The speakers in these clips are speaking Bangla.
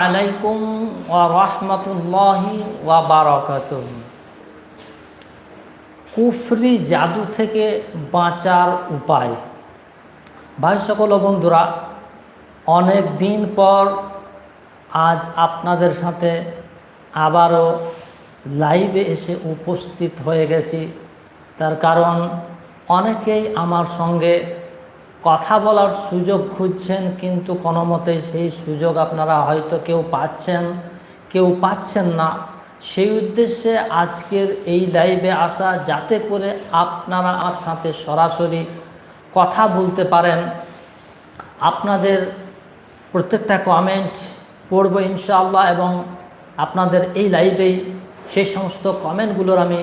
আলাইকুম ওয়া রাহমাতুল্লাহি ওয়া বারাকাতুহ। কুফরি জাদু থেকে বাঁচার উপায়। ভাই সকল বন্ধুরা, অনেক দিন পর আজ আপনাদের সাথে আবারও লাইভে এসে উপস্থিত হয়ে গেছি। তার কারণ, অনেকেই আমার সঙ্গে কথা বলার সুযোগ খুঁজছেন, কিন্তু কোনো মতে সেই সুযোগ আপনারা হয়তো কেউ পাচ্ছেন কেউ পাচ্ছেন না। সেই উদ্দেশ্যে আজকের এই লাইভে আসা যাতে করে আপনারা আমার সাথে সরাসরি কথা বলতে পারেন। আপনাদের প্রত্যেকটা কমেন্ট পড়ব ইনশাআল্লাহ এবং আপনাদের এই লাইভেই সেই সমস্ত কমেন্টগুলোর আমি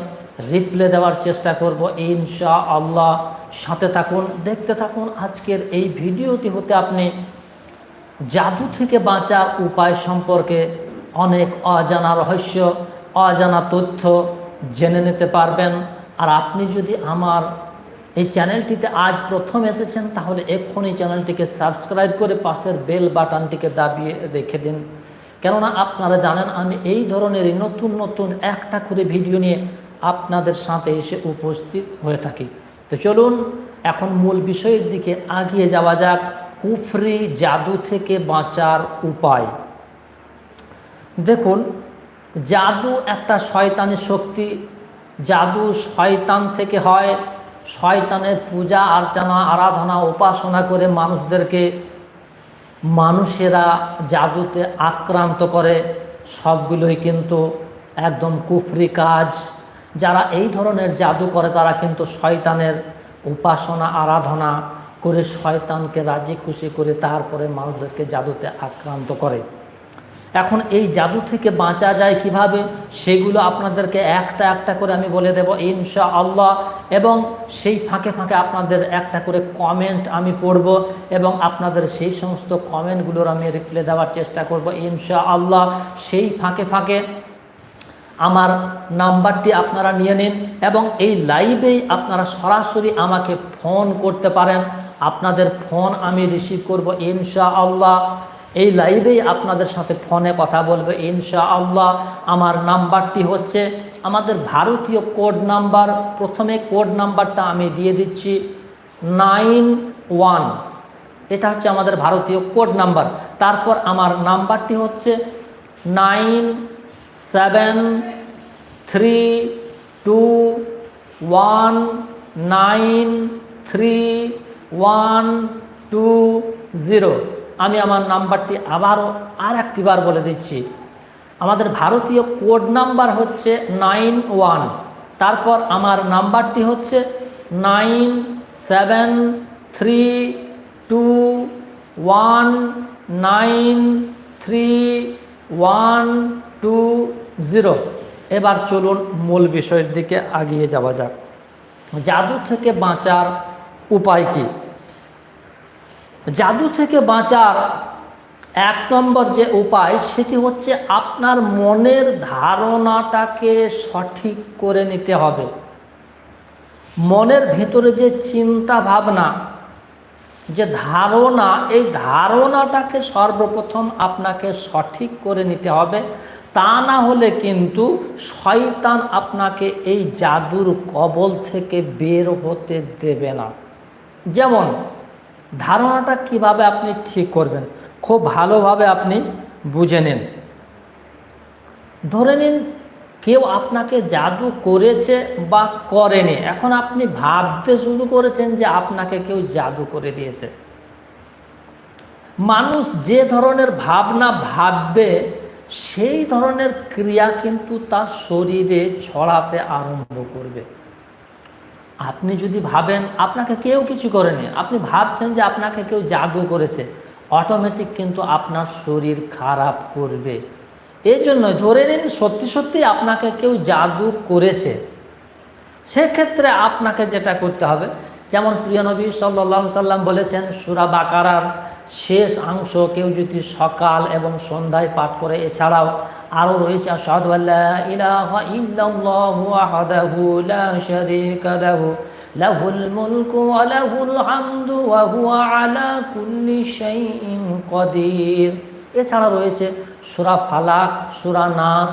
রিপ্লে দেওয়ার চেষ্টা করব ইনশা আল্লাহ সাথে থাকুন, দেখতে থাকুন আজকের এই ভিডিওটি হতে আপনি জাদু থেকে বাঁচার উপায় সম্পর্কে অনেক অজানা রহস্য, অজানা তথ্য জেনে নিতে পারবেন। আর আপনি যদি আমার এই চ্যানেলটিতে আজ প্রথম এসেছেন, তাহলে এক্ষুনি চ্যানেলটিকে সাবস্ক্রাইব করে পাশের বেল বাটনটিকে দাবিয়ে রেখে দিন। কেননা আপনারা জানেন, আমি এই ধরনেরই নতুন নতুন একটা করে ভিডিও নিয়ে আপনাদের সাথে এসে উপস্থিত হয়ে থাকি। তো চলুন, এখন মূল বিষয়ের দিকে আগিয়ে যাওয়া যাক কুফরি জাদু থেকে বাঁচার উপায়। দেখুন, জাদু একটা শয়তানি শক্তি। জাদু শয়তান থেকে হয়। শয়তানের পূজা, অর্চনা, আরাধনা, উপাসনা করে মানুষদেরকে মানুষেরা জাদুতে আক্রান্ত করে। সবগুলোই কিন্তু একদম কুফরি কাজ। যারা এই ধরনের জাদু করে, তারা কিন্তু শয়তানের উপাসনা, আরাধনা করে শয়তানকে রাজি খুশি করে তারপরে মানুষদেরকে জাদুতে আক্রান্ত করে। এখন এই জাদু থেকে বাঁচা যায় কীভাবে? সেগুলো আপনাদেরকে একটা একটা করে আমি বলে দেব ইনশা আল্লাহ এবং সেই ফাঁকে ফাঁকে আপনাদের একটা করে কমেন্ট আমি পড়ব এবং আপনাদের সেই সমস্ত কমেন্টগুলোর আমি রিপ্লাই দেওয়ার চেষ্টা করব ইনশা আল্লাহ সেই ফাঁকে ফাঁকে আমার নাম্বারটি আপনারা নিয়ে নিন এবং এই লাইভেই আপনারা সরাসরি আমাকে ফোন করতে পারেন। আপনাদের ফোন আমি রিসিভ করব ইনশা আল্লাহ এই লাইভেই আপনাদের সাথে ফোনে কথা বলবে ইনশা আল্লাহ আমার নাম্বারটি হচ্ছে আমাদের ভারতীয় কোড নাম্বার। প্রথমে কোড নাম্বারটা আমি দিয়ে দিচ্ছি নাইন ওয়ান। এটা হচ্ছে আমাদের ভারতীয় কোড নাম্বার। তারপর আমার নাম্বারটি হচ্ছে nine seven, three, two, one, nine, three, one, two, zero. আমি আমার নাম্বারটি আবারও আর একটিবার বলে দিচ্ছি। আমাদের ভারতীয় কোড নাম্বার হচ্ছে নাইন ওয়ান। তারপর আমার নাম্বারটি হচ্ছে nine seven, three, two, one, nine, three, one two zero. এবার চলুন মূল বিষয়ের দিকে আগিয়ে যাওয়া যাক। জাদু থেকে বাঁচার উপায় কী? জাদু থেকে বাঁচার এক নম্বর যে উপায়, সেটি হচ্ছে আপনার মনের ধারণাটাকে সঠিক করে নিতে হবে। মনের ভিতরে যে চিন্তা ভাবনা যে ধারণা, এই ধারণাটাকে সর্বপ্রথম আপনাকে সঠিক করে নিতে হবে। তা না হলে কিন্তু শয়তান আপনাকে এই জাদুর কবল থেকে বের হতে দেবে না। যেমন, ধারণাটা কীভাবে আপনি ঠিক করবেন, খুব ভালোভাবে আপনি বুঝে নিন। ধরে নিন, কেউ আপনাকে জাদু করেছে বা করেনি। এখন আপনি ভাবতে শুরু করেছেন যে আপনাকে কেউ জাদু করে দিয়েছে। মানুষ যে ধরনের ভাবনা ভাববে সেই ধরনের ক্রিয়া কিন্তু তার শরীরে ছড়াতে আরম্ভ করবে। আপনি যদি ভাবেন, আপনাকে কেউ কিছু করেনি, আপনি ভাবছেন যে আপনাকে কেউ জাদু করেছে অটোমেটিক কিন্তু আপনার শরীর খারাপ করবে। এই জন্যই ধরে নিন, সত্যি সত্যি আপনাকে কেউ জাদু করেছে। সেক্ষেত্রে আপনাকে যেটা করতে হবে, যেমন প্রিয় নবী সাল্লাহ সাল্লাম বলেছেন, সুরা বাকারার শেষ অংশ কেউ যদি সকাল এবং সন্ধ্যায় পাঠ করে, এছাড়াও আরও রয়েছে এছাড়া রয়েছে সুরা ফালাক, সুরা নাস।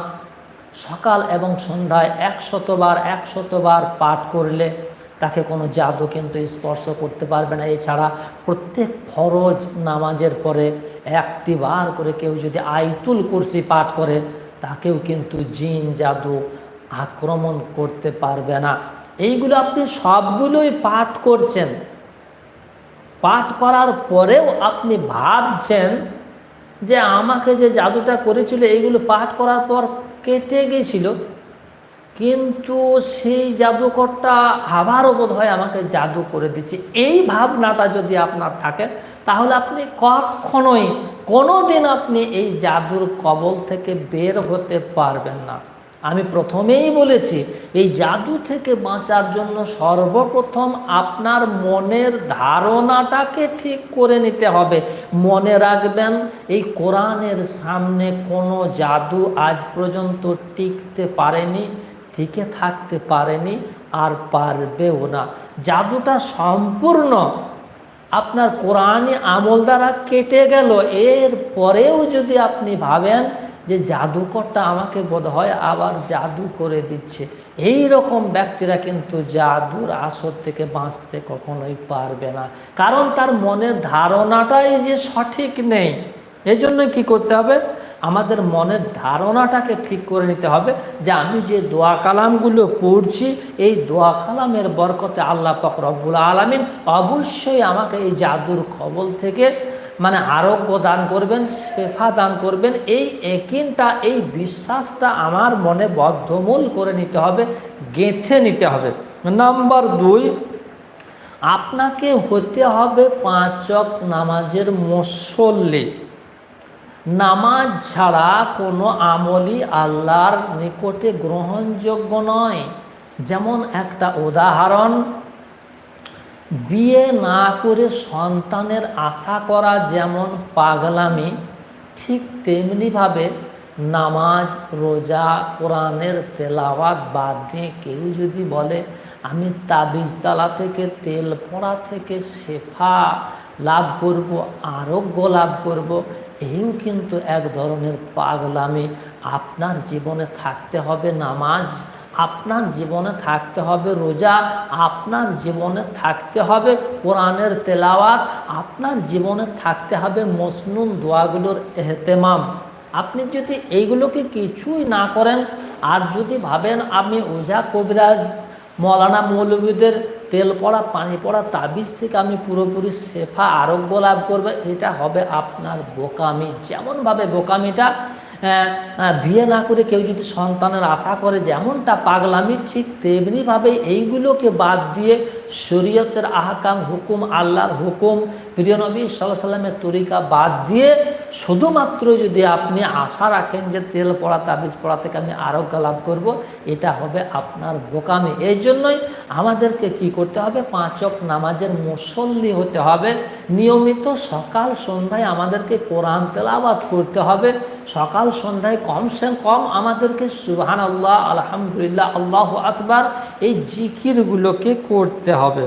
সকাল এবং সন্ধ্যায় একশতবার একশতবার পাঠ করলে তাকে কোনো জাদু কিন্তু স্পর্শ করতে পারবে না। এছাড়া প্রত্যেক ফরজ নামাজের পরে একটি বার করে কেউ যদি আইতুল কুরসি পাঠ করে, তাকেও কিন্তু জিন, জাদু আক্রমণ করতে পারবে না। এইগুলো আপনি সবগুলোই পাঠ করছেন। পাঠ করার পরেও আপনি ভাবছেন যে আমাকে যে জাদুটা করেছিল, এইগুলো পাঠ করার পর কেটে গেছিল। কিন্তু সেই জাদুকরটা আবারও বোধ হয় আমাকে জাদু করে দিচ্ছে। এই ভাবনাটা যদি আপনার থাকে, তাহলে আপনি কখনোই কোনো দিন আপনি এই জাদুর কবল থেকে বের হতে পারবেন না। আমি প্রথমেই বলেছি, এই জাদু থেকে বাঁচার জন্য সর্বপ্রথম আপনার মনের ধারণাটাকে ঠিক করে নিতে হবে। মনে রাখবেন, এই কোরআনের সামনে কোনো জাদু আজ পর্যন্ত টিকতে পারেনি। টিকে থাকতে পারেনি আর পারবেও না। জাদুটা সম্পূর্ণ আপনার কোরআনে আমল দ্বারা কেটে গেল। এর পরেও যদি আপনি ভাবেন যে জাদুকরটা আমাকে বোধ হয় আবার জাদু করে দিচ্ছে, এই রকম ব্যক্তিরা কিন্তু জাদুর আসর থেকে বাঁচতে কখনোই পারবে না। কারণ তার মনের ধারণাটাই যে সঠিক নেই এই জন্য কি করতে হবে? আমাদের মনের ধারণাটাকে ঠিক করে নিতে হবে যে আমি যে দোয়া কালামগুলো পড়ছি, এই দোয়া কালামের বরকতে আল্লাহ পাক রব্বুল আলমিন অবশ্যই আমাকে এই জাদুর কবল থেকে মানে আরোগ্য দান করবেন, শেফা দান করবেন। এই একিনটা, এই বিশ্বাসটা আমার মনে বদ্ধমূল করে নিতে হবে, গেঁথে নিতে হবে। নাম্বার দুই, আপনাকে হতে হবে পাঁচক নামাজের মুসল্লি। নামাজ ছাড়া কোনো আমলই আল্লাহর নিকটে গ্রহণযোগ্য নয়। যেমন একটা উদাহরণ, বিয়ে না করে সন্তানের আশা করা যেমন পাগলামি, ঠিক তেমনিভাবে নামাজ, রোজা, কোরআনের তেলাওয়াত বাদ দিয়ে কেউ যদি বলে, আমি তাবিজতলা থেকে তেল পড়া থেকে শেফা লাভ করব, আরোগ্য লাভ করব এও কিন্তু এক ধরনের পাগলামি। আপনার জীবনে থাকতে হবে নামাজ, আপনার জীবনে থাকতে হবে রোজা, আপনার জীবনে থাকতে হবে কোরআনের তেলাওয়াত, আপনার জীবনে থাকতে হবে মসনুন দোয়াগুলোর এহতেমাম। আপনি যদি এইগুলোকে কিছুই না করেন, আর যদি ভাবেন আমি ওঝা কবিরাজ, মৌলানা মৌলবীদের তেল পড়া, পানি পড়া, তাবিজ থেকে আমি পুরোপুরি শেফা আরোগ্য লাভ করবে। এটা হবে আপনার বোকামি। যেমনভাবে বোকামিটা বিয়ে না করে কেউ যদি সন্তানের আশা করে যেমনটা পাগলামি, ঠিক তেমনিভাবে এইগুলোকে বাদ দিয়ে শরীয়তের আহকাম, হুকুম, আল্লাহর হুকুম। প্রিয় নবী সাল্লাহ সাল্লামের তরিকা বাদ দিয়ে শুধুমাত্র যদি আপনি আশা রাখেন যে তেল পড়া, তাবিজ পড়া থেকে আমি আরোগ্য লাভ করব, এটা হবে আপনার বোকামি। এই জন্যই আমাদেরকে কি করতে হবে? পাঁচক নামাজের মুসল্লি হতে হবে। নিয়মিত সকাল সন্ধ্যায় আমাদেরকে কোরআন তেলাবাদ করতে হবে। সকাল সন্ধ্যায় কমসে কম আমাদেরকে সুবহান আল্লাহ আলহামদুলিল্লাহ, আল্লাহ আকবার এই জিকিরগুলোকে করতে হবে।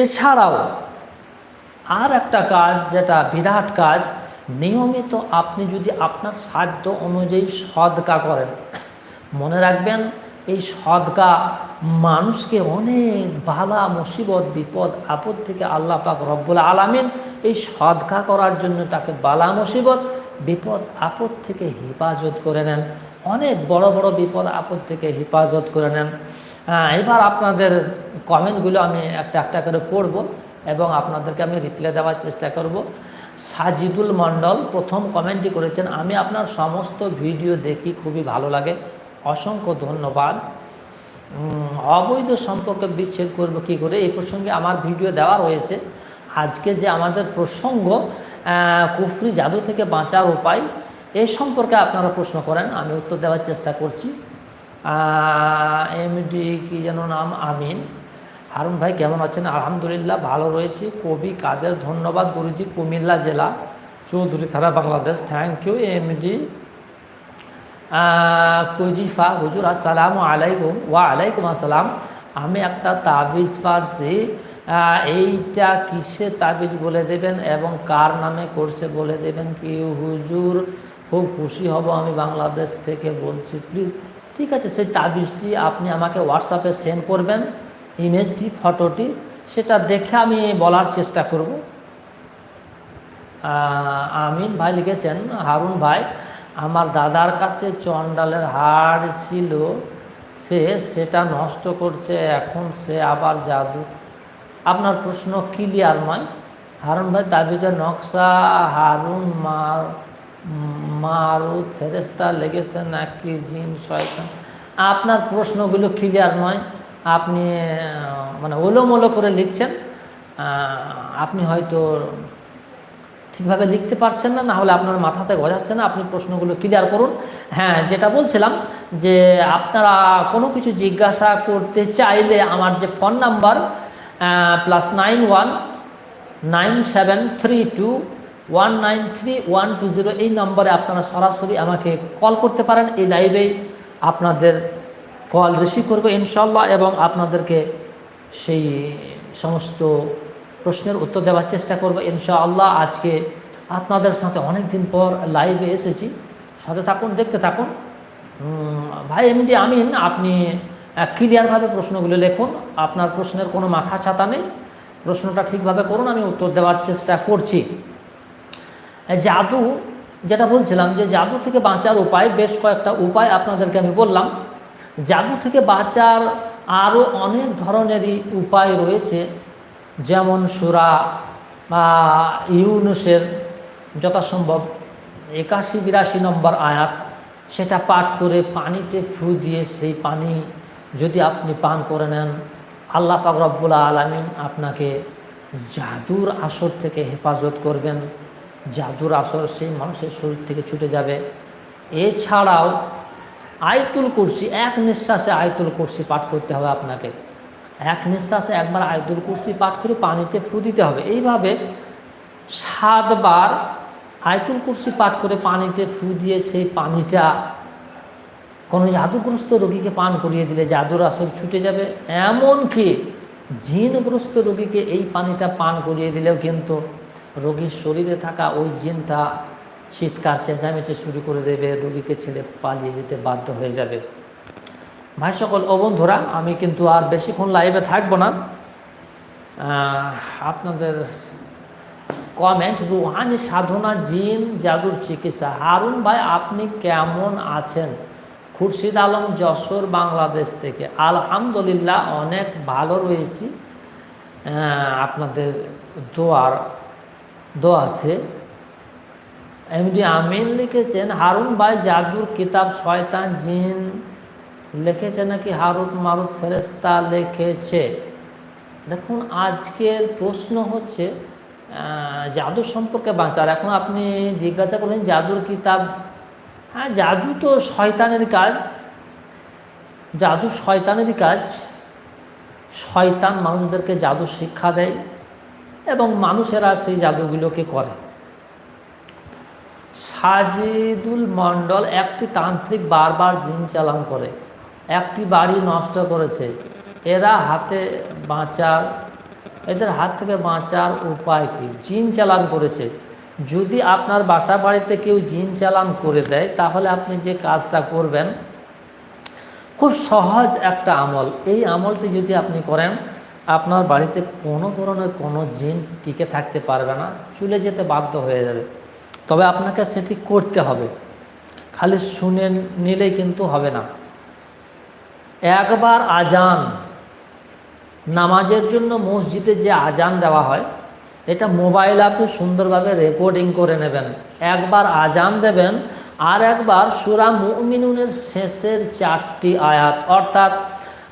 এছাড়াও আর একটা কাজ যেটা বিরাট কাজ, নিয়মিত আপনি যদি আপনার সাধ্য অনুযায়ী সদকা করেন, মনে রাখবেন এই সদকা মানুষকে অনেক বালা, মুসিবত, বিপদ, আপদ থেকে আল্লাহ পাক রব্বুল আলামিন এই সদকা করার জন্য তাকে বালা, মুসিবত, বিপদ, আপদ থেকে হেফাজত করে নেন। অনেক বড় বড় বিপদ, আপদ থেকে হেফাজত করে নেন। এবার আপনাদের কমেন্টগুলো আমি একটা একটা করে পড়ব এবং আপনাদেরকে আমি রিপ্লাই দেওয়ার চেষ্টা করব। সাজিদুল মণ্ডল, প্রথম কমেন্টটি করেছেন, আমি আপনার সমস্ত ভিডিও দেখি, খুবই ভালো লাগে। অসংখ্য ধন্যবাদ। অবৈধ সম্পর্কে বিচ্ছেদ করব কি করে? এই প্রসঙ্গে আমার ভিডিও দেওয়া রয়েছে। আজকে যে আমাদের প্রসঙ্গ কুফরি জাদু থেকে বাঁচার উপায়, এ সম্পর্কে আপনারা প্রশ্ন করেন, আমি উত্তর দেওয়ার চেষ্টা করছি। এমডি কি যেন নাম? আমিন। হারুন ভাই কেমন আছেন? আলহামদুলিল্লাহ, ভালো রয়েছি। কবি কাদের ধন্যবাদ, গুরুজি কুমিল্লা জেলা, চৌধুরী থানা, বাংলাদেশ। থ্যাংক ইউ এমডি কুজিফা, হুজুর, আসসালামু আলাইকুম। ওয়া আলাইকুম আসসালাম। আমি একটা তাবিজ পারছি। এইটা কিসে তাবিজ বলে দেবেন এবং কার নামে করছে বলে দেবেন? কি হুজুর, খুব খুশি হব আমি বাংলাদেশ থেকে বলছি। প্লিজ ঠিক আছে, সেই তাবিজটি আপনি আমাকে হোয়াটসঅ্যাপে সেন্ড করবেন ইমেজটি ফটোটি সেটা দেখে আমি বলার চেষ্টা করব। আমিন ভাই লিখেছেন, হারুন ভাই, আমার দাদার কাছে চন্ডালের হাড় ছিল, সে সেটা নষ্ট করছে, এখন সে আবার জাদু। আপনার প্রশ্ন ক্লিয়ার নয়। হারুন ভাই, তাবিজের নকশা, হারুন মার মারু ফেরেস্তা লেগেছে নাকি জিন, শয়তান? আপনার প্রশ্নগুলো ক্লিয়ার নয়। আপনি মানে ওলোমোলো করে লিখছেন। আপনি হয়তো ঠিকভাবে লিখতে পারছেন না না হলে আপনার মাথাতে গজাচ্ছে না। আপনি প্রশ্নগুলো ক্লিয়ার করুন। হ্যাঁ যেটা বলছিলাম যে আপনারা কোনো কিছু জিজ্ঞাসা করতে চাইলে আমার যে phone number plus nine one nine seven three two one nine three one two zero এই নম্বরে আপনারা সরাসরি আমাকে কল করতে পারেন। এই লাইভে আপনাদের কল রিসিভ করব ইনশাল্লাহ এবং আপনাদেরকে সেই সমস্ত প্রশ্নের উত্তর দেওয়ার চেষ্টা করব ইনশাআল্লাহ। আজকে আপনাদের সাথে অনেক দিন পর লাইভে এসেছি। সাথে থাকুন, দেখতে থাকুন। ভাই এমডি আমিন, আপনি ক্লিয়ারভাবে প্রশ্নগুলো লিখুন। আপনার প্রশ্নের কোনো মাথা ছাতা নেই। প্রশ্নটা ঠিকভাবে করুন, আমি উত্তর দেওয়ার চেষ্টা করছি। জাদু, যেটা বলছিলাম যে জাদু থেকে বাঁচার উপায়, বেশ কয়েকটা উপায় আপনাদেরকে আমি বললাম। জাদু থেকে বাঁচার আরও অনেক ধরনেরই উপায় রয়েছে, যেমন সুরা বা ইউনুসের যথাসম্ভব একাশি বিরাশি নম্বর আয়াত, সেটা পাঠ করে পানিতে ফু দিয়ে সেই পানি যদি আপনি পান করে নেন, আল্লাহ পাক রব্বুল আলমিন আপনাকে জাদুর আসর থেকে হেফাজত করবেন। জাদুর আসর সেই মানুষের শরীর থেকে ছুটে যাবে। এছাড়াও আয়তুল কুরসি, এক নিঃশ্বাসে আয়তুল কুরসি পাঠ করতে হবে আপনাকে। এক নিঃশ্বাসে একবার আয়তুল কুরসি পাঠ করে পানিতে ফু দিতে হবে। এইভাবে সাতবার আয়তুল কুরসি পাঠ করে পানিতে ফু দিয়ে সেই পানিটা কোনো জাদুগ্রস্ত রোগীকে পান করিয়ে দিলে জাদুর আসর ছুটে যাবে। এমনকি জিনগ্রস্ত রোগীকে এই পানিটা পান করিয়ে দিলেও কিন্তু রোগীর শরীরে থাকা ওই জিনটা চিৎকার, চেঁচামেচি শুরু করে দেবে, রোগীকে ছেড়ে পালিয়ে যেতে বাধ্য হয়ে যাবে। ভাই সকল, ও বন্ধুরা, আমি কিন্তু আর বেশিক্ষণ লাইভে থাকব না। আপনাদের কমেন্ট রুহানি সাধনা জিন জাদুর চিকিৎসা। হারুন ভাই, আপনি কেমন আছেন? খুরশিদ আলম, যশোর, বাংলাদেশ থেকে। আলহামদুলিল্লাহ, অনেক ভালো রয়েছি। আপনাদের দোয়ার দোয়াতে। এমডি আমিন লিখেছেন, হারুন ভাই জাদুর কিতাব শয়তান জিন লিখেছে নাকি? হারুত মারুত ফেরেস্তা লিখেছে। দেখুন, আজকের প্রশ্ন হচ্ছে জাদু সম্পর্কে বাঁচার এখন আপনি জিজ্ঞাসা করলেন জাদুর কিতাব? হ্যাঁ জাদু তো শয়তানের কাজ। জাদু শয়তানেরই কাজ। শয়তান মানুষদেরকে জাদু শিক্ষা দেয়। এবং মানুষেরা সেই জাদুগুলোকে করে। সাজিদুল মণ্ডল একটি তান্ত্রিক বারবার জিন চালান করে, একটি বাড়ি নষ্ট করেছে। এরা হাতে বাঁচার, এদের হাত থেকে বাঁচার উপায় কি? জিন চালান করেছে। যদি আপনার বাসা বাড়িতে কেউ জিন চালান করে দেয়, তাহলে আপনি যে কাজটা করবেন, খুব সহজ একটা আমল। এই আমলটি যদি আপনি করেন আপনার বাড়িতে কোনো ধরনের কোনো জিন টিকে থাকতে পারবে না, চলে যেতে বাধ্য হয়ে যাবে। তবে আপনাকে সেটি করতে হবে। খালি শুনে নিলেই কিন্তু হবে না। একবার আজান। নামাজের জন্য মসজিদে যে আজান দেওয়া হয়, এটা মোবাইল আপনি সুন্দরভাবে রেকর্ডিং করে নেবেন। একবার আজান দেবেন, আর একবার সুরা মুমিনুনের শেষের চারটি আয়াত, অর্থাৎ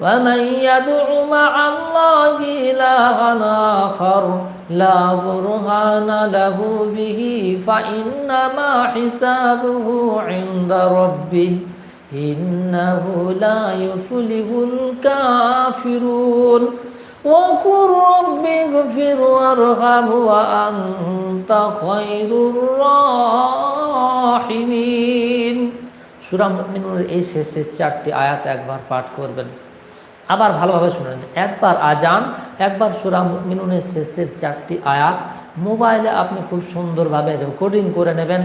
ومن يدع مع الله إلها آخر لا برهان له به فإنما حسابه عند ربه ইন্নাহু লা ইউফলিহুল কাফিরুন وقل رب اغفر وارحم وأنت خير الراحمين সূরা মুমিনুনের এই শেষের চারটি আয়াত একবার পাঠ করবেন আবার ভালোভাবে শুনেন। একবার আজান, একবার সূরা মুমিনুনের শেষের চারটি আয়াত। মোবাইলে আপনি খুব সুন্দরভাবে রেকর্ডিং করে নেবেন।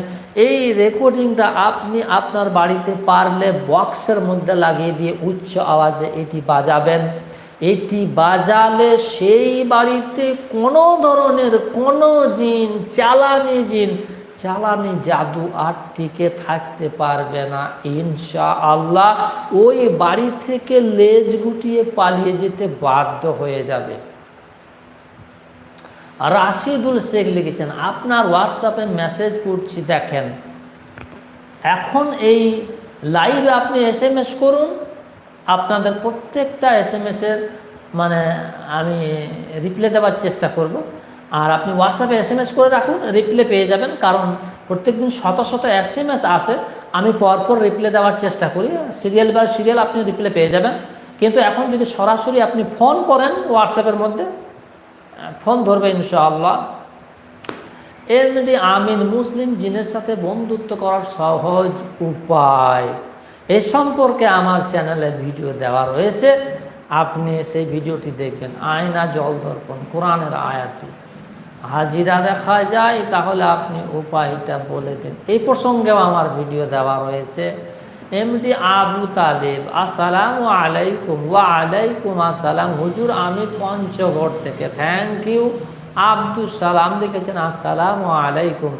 এই রেকর্ডিংটা আপনি আপনার বাড়িতে পারলে বক্সের মধ্যে লাগিয়ে দিয়ে উচ্চ আওয়াজে এটি বাজাবেন। এটি বাজালে সেই বাড়িতে কোনো ধরনের কোনো জিন, চালানি জিন চালানি জাদু আর টিকে থাকতে পারবে না ইনশা আল্লাহ ওই বাড়ি থেকে লেজ গুটিয়ে পালিয়ে যেতে বাধ্য হয়ে যাবে। রাশিদুল শেখ লিখেছেন, আপনার হোয়াটসঅ্যাপে মেসেজ করছি, দেখেন। এখন এই লাইভে আপনি এস এম এস করুন, আপনাদের প্রত্যেকটা এস এম এসের মানে আমি রিপ্লাই দেওয়ার চেষ্টা করব। আর আপনি হোয়াটসঅ্যাপে এস এম এস করে রাখুন রিপ্লে পেয়ে যাবেন। কারণ প্রত্যেকদিন শত শত এস এম এস আসে। আমি পরপর রিপ্লে দেওয়ার চেষ্টা করি। সিরিয়াল বাই সিরিয়াল আপনি রিপ্লে পেয়ে যাবেন। কিন্তু এখন যদি সরাসরি আপনি ফোন করেন হোয়াটসঅ্যাপের মধ্যে ফোন ধরবে ইনশাআল্লাহ। এমনি আমিন মুসলিম জিনের সাথে বন্ধুত্ব করার সহজ উপায়। এ সম্পর্কে আমার চ্যানেলে ভিডিও দেওয়া রয়েছে। আপনি সেই ভিডিওটি দেখবেন। আয়না জল দর্পণ, কোরআনের আয়াতটি। হাজিরা দেখা যায়, তাহলে আপনি উপায়টা বলে দিন। এই প্রসঙ্গেও আমার ভিডিও দেওয়া রয়েছে। এমডি আবু তালেব, আসসালামু আলাইকুম, ওয়া আলাইকুম আসসালাম। হুজুর, আমি পঞ্চগড় থেকে। থ্যাংক ইউ আব্দুল সালাম লিখেছেন, আসসালামু আলাইকুম,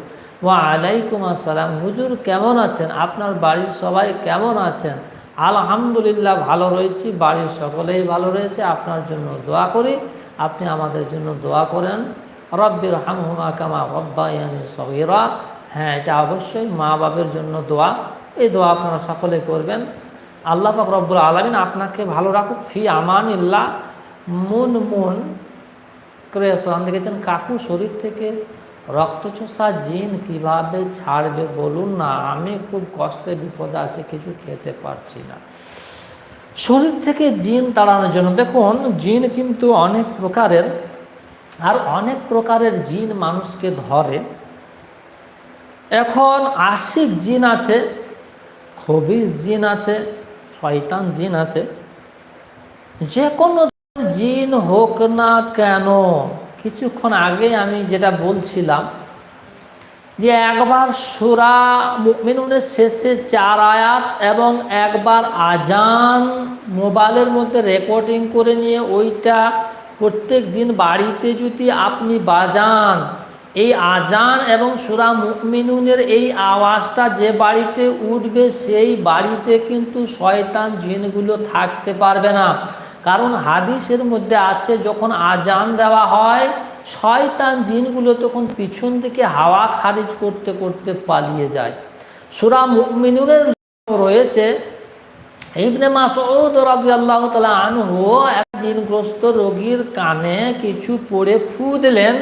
ওয়া আলাইকুম আসসালাম। হুজুর, কেমন আছেন? আপনার বাড়ির সবাই কেমন আছেন? আলহামদুলিল্লাহ, ভালো রয়েছি। বাড়ির সকলেই ভালো রয়েছে। আপনার জন্য দোয়া করি। আপনি আমাদের জন্য দোয়া করেন। রব্বির হামহুমা কামা রব্বায়ানি সগিরা। হ্যাঁ এটা অবশ্যই মা বাবের জন্য দোয়া। এই দোয়া আপনারা সকলে করবেন। আল্লাহ পাক রব্বুল আলমিন আপনাকে ভালো রাখুক। ফি আমান ইল্লাহ মুন মুন করে সালাম দেখেছেন কাকু শরীর থেকে রক্তচোষা জিন কীভাবে ছাড়বে বলুন না? আমি খুব কষ্টে বিপদে আছে, কিছু খেতে পারছি না। শরীর থেকে জিন তাড়ানোর জন্য দেখুন, জিন কিন্তু অনেক প্রকারের আর অনেক প্রকারের জিন মানুষকে ধরে। এখন আশিক জিন আছে খবিস জিন আছে, শয়তান জিন আছে। যে কোনো জিন হোক না কেন, কিছুক্ষণ আগে আমি যেটা বলছিলাম যে একবার সুরা মুমিনুনের শেষে চার আয়াত এবং একবার আজান মোবাইলের মধ্যে রেকর্ডিং করে নিয়ে ওইটা প্রত্যেক দিন বাড়িতে যদি আপনি বাজান, এই আজান এবং সুরা মুমিনুনের এই আওয়াজটা যে বাড়িতে উঠবে, সেই বাড়িতে কিন্তু শয়তান জিনগুলো থাকতে পারবে না। কারণ হাদিসের মধ্যে আছে, যখন আজান দেওয়া হয়, শয়তান জিনগুলো তখন পিছন থেকে হাওয়া খারিজ করতে করতে পালিয়ে যায়। সুরা মুমিনুরের রয়েছে ইবনে মাসউদ রাদিয়াল্লাহু তাআলা আনহু জিনগ্রস্ত রোগীর কানে কিছু পড়ে ফু দিলেন।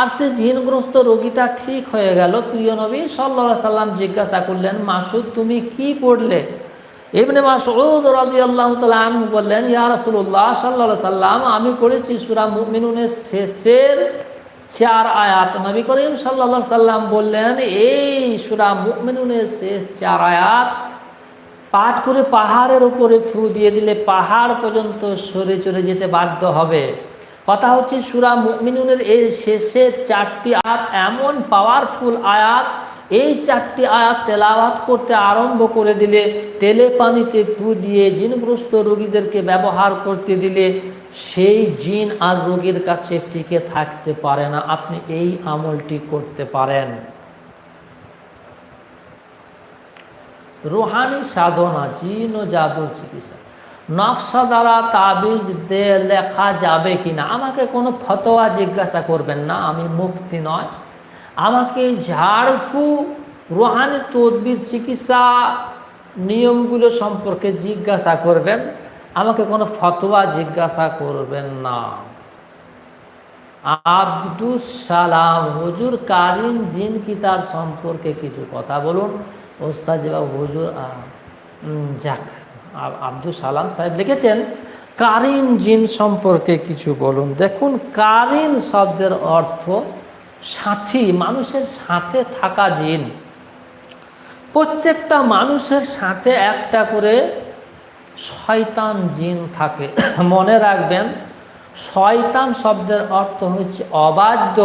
আর সে জিনগ্রস্ত রোগীটা ঠিক হয়ে গেল। প্রিয় নবী সাল্লাল্লাহু সাল্লাম জিজ্ঞাসা করলেন মাসুদ তুমি কি পড়লে? ইবনে মাসউদ রাদিয়াল্লাহু তাআলা আনহু বললেন, ইয়া রাসূলুল্লাহ সাল্লাল্লাহু সাল্লাম, আমি পড়েছি সূরা মুমিনুনের শেষের চার আয়াত। নবী করিম সাল্লাল্লাহু সাল্লাম বললেন, এই সূরা মুমিনুনের শেষ চার আয়াত পাঠ করে পাহাড়ের উপরে ফু দিয়ে দিলে পাহাড় পর্যন্ত সরে চলে যেতে বাধ্য হবে। কথা হচ্ছে, সুরা মুমিনুনের এই শেষের চারটি আয়াত এমন পাওয়ারফুল আয়াত, এই চারটি আয়াত তেলাওয়াত করতে আরম্ভ করে দিলে, তেলে পানিতে ফু দিয়ে জিনগ্রস্ত রোগীদেরকে ব্যবহার করতে দিলে সেই জিন আর রোগীর কাছে টিকে থাকতে পারে না। আপনি এই আমলটি করতে পারেন। রুহানি সাধনা, জিন ও জাদুর চিকিৎসা। নকশা দ্বারা তাবিজ দে, লেখা যাবে কি না আমাকে কোনো ফতোয়া জিজ্ঞাসা করবেন না, আমি মুক্তি নয়। আমাকে ঝাড়ফু, রুহানি তদবির চিকিৎসা নিয়মগুলো সম্পর্কে জিজ্ঞাসা করবেন, আমাকে কোনো ফতোয়া জিজ্ঞাসা করবেন না। আব্দুস সালাম, হুজুর কারিন জিন কি তার সম্পর্কে কিছু কথা বলুন? ওস্তাদ হুজুর যাক আব্দুল সালাম সাহেব লিখেছেন, কারিন জিন সম্পর্কে কিছু বলুন। দেখুন, কারিন শব্দের অর্থ সাথী, মানুষের সাথে থাকা জিন। প্রত্যেকটা মানুষের সাথে একটা করে শয়তান জিন থাকে। মনে রাখবেন, শয়তান শব্দের অর্থ হচ্ছে অবাধ্য।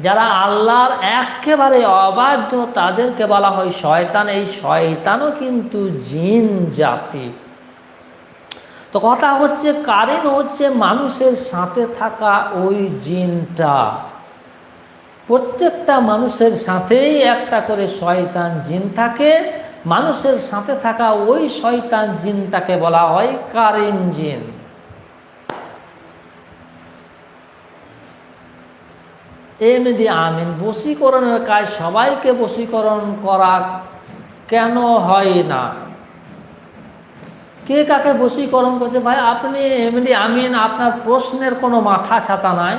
যারা আল্লাহর একেবারে অবাধ্য, তাদেরকে বলা হয় শয়তান। এই শয়তানও কিন্তু জিন জাতি। তো কথা হচ্ছে, কারণ হচ্ছে মানুষের সাথে থাকা ওই জিনটা। প্রত্যেকটা মানুষের সাথেই একটা করে শয়তান জিন থাকে। মানুষের সাথে থাকা ওই শয়তান জিনটাকে বলা হয় কারিন জিন। এমনি আমিন, বশীকরণের কাজ সবাইকে বশীকরণ করা কেন হয় না? কে কাকে বশীকরণ করছে? ভাই, আপনি এমনি আমিন, আপনার প্রশ্নের কোনো মাথা ছাতা নাই।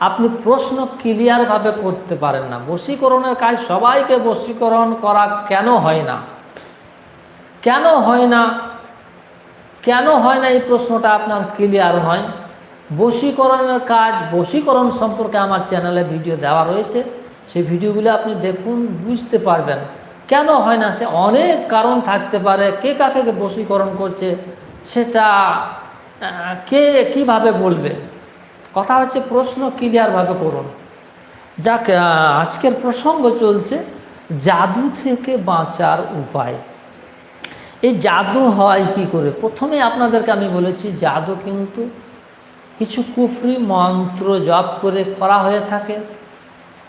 আপনি প্রশ্ন ক্লিয়ারভাবে করতে পারেন না। বশীকরণের কাজ সবাইকে বশীকরণ করা কেন হয় না? কেন হয় না? কেন হয় না এই প্রশ্নটা আপনার ক্লিয়ার হয়? বশীকরণের কাজ, বশীকরণ সম্পর্কে আমার চ্যানেলে ভিডিও দেওয়া রয়েছে। সেই ভিডিওগুলো আপনি দেখুন, বুঝতে পারবেন। কেন হয় না, সে অনেক কারণ থাকতে পারে। কে কাকে বশীকরণ করছে, সেটা কে কীভাবে বলবে? কথা হচ্ছে প্রশ্ন ক্লিয়ারভাবে করুন। যাক আজকের প্রসঙ্গ চলছে, জাদু থেকে বাঁচার উপায়। এই জাদু হয় কি করে? প্রথমে আপনাদেরকে আমি বলেছি, জাদু কিন্তু কিছু কুফরি মন্ত্র জপ করে করা হয়ে থাকে,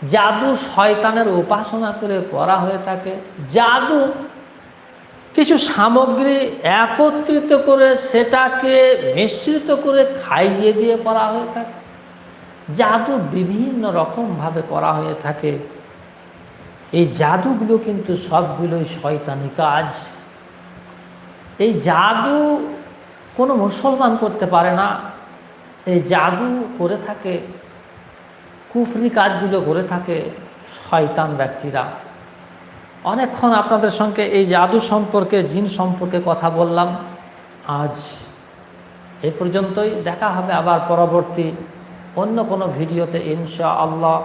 জাদু শয়তানের উপাসনা করে করা হয়ে থাকে, জাদু কিছু সামগ্রী একত্রিত করে সেটাকে মিশ্রিত করে খাইয়ে দিয়ে করা হয়ে থাকে। জাদু বিভিন্ন রকমভাবে করা হয়ে থাকে। এই জাদুগুলো কিন্তু সবগুলোই শয়তানি কাজ। এই জাদু কোনো মুসলমান করতে পারে না। এই জাদু করে থাকে, কুফরি কাজগুলো করে থাকে শয়তান ব্যক্তিরা। অনেকক্ষণ আপনাদের সঙ্গে এই জাদু সম্পর্কে, জিন সম্পর্কে কথা বললাম। আজ এ পর্যন্তই, দেখা হবে আবার পরবর্তী অন্য কোনো ভিডিওতে ইনশা আল্লাহ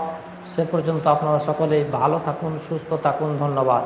সে পর্যন্ত আপনারা সকলেই ভালো থাকুন, সুস্থ থাকুন, ধন্যবাদ।